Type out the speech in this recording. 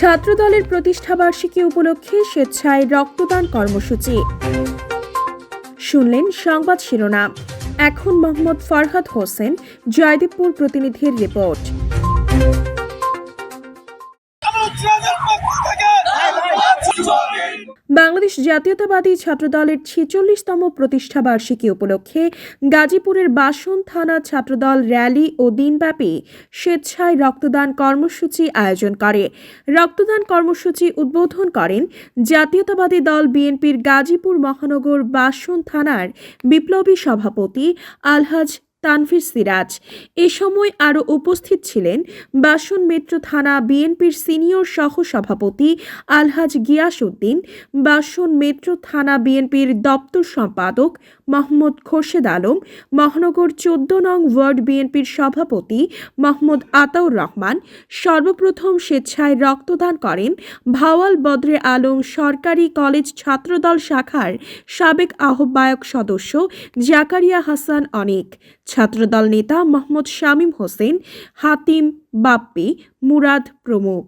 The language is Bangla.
ছাত্রদলের প্রতিষ্ঠাবার্ষিকী উপলক্ষে স্বেচ্ছায় রক্তদান কর্মসূচি। শুনলেন সংবাদ শিরোনাম। এখন মোহাম্মদ ফরহাদ হোসেন, জয়দেবপুর প্রতিনিধির রিপোর্ট। বাংলাদেশ জাতীয়তাবাদী ছাত্রদলের ছেচল্লিশতম প্রতিষ্ঠাবার্ষিকী উপলক্ষে গাজীপুরের বাসন থানা ছাত্রদল র্যালি ও দিনব্যাপী স্বেচ্ছায় রক্তদান কর্মসূচি আয়োজন করে। রক্তদান কর্মসূচি উদ্বোধন করেন জাতীয়তাবাদী দল বিএনপির গাজীপুর মহানগর বাসন থানার বিপ্লবী সভাপতি আলহাজ তানভীর সিরাজ। এ সময় আরও উপস্থিত ছিলেন বাসন মেট্রো থানা বিএনপির সিনিয়র সহ সভাপতি আলহাজ গিয়াস উদ্দিন বাসন মেট্রো থানা বিএনপির দপ্তর সম্পাদক মোহাম্মদ খোরশেদ আলম, মহানগর চোদ্দ নং ওয়ার্ড বিএনপির সভাপতি মোহাম্মদ আতাউর রহমান, সর্বপ্রথম স্বেচ্ছায় রক্তদান করেন ভাওয়াল বদরে আলম সরকারি কলেজ ছাত্রদল শাখার সাবেক আহ্বায়ক সদস্য জাকারিয়া হাসান অনেক। ছাত্রদল নেতা মোহাম্মদ শামীম হোসেন হাতিম বাপ্পি মুরাদ প্রমুখ।